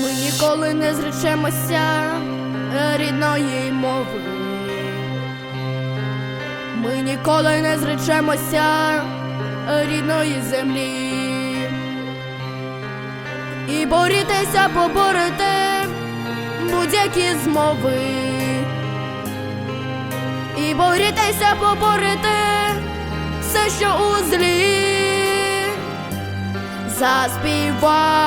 ніколи не зречемося рідної мови. Ми ніколи не зречемося рідної землі. І борітеся, поборете будь-які змови. І борітеся, поборете все, що у злі. Заспіваймо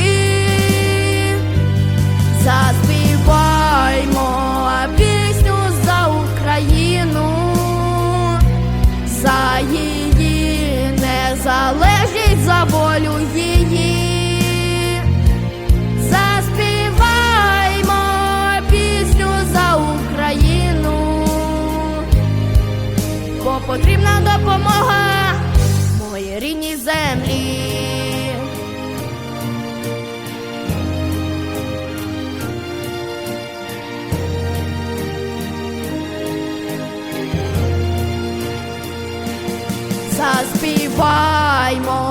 За волю її. Заспіваймо пісню за Україну, бо потрібна допомога моїй рідній землі. Заспіваймо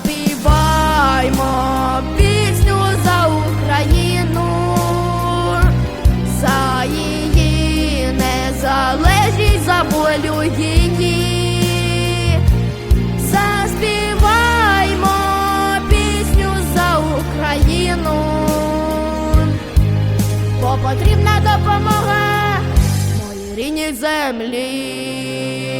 потрібна допомога моїй рідній землі.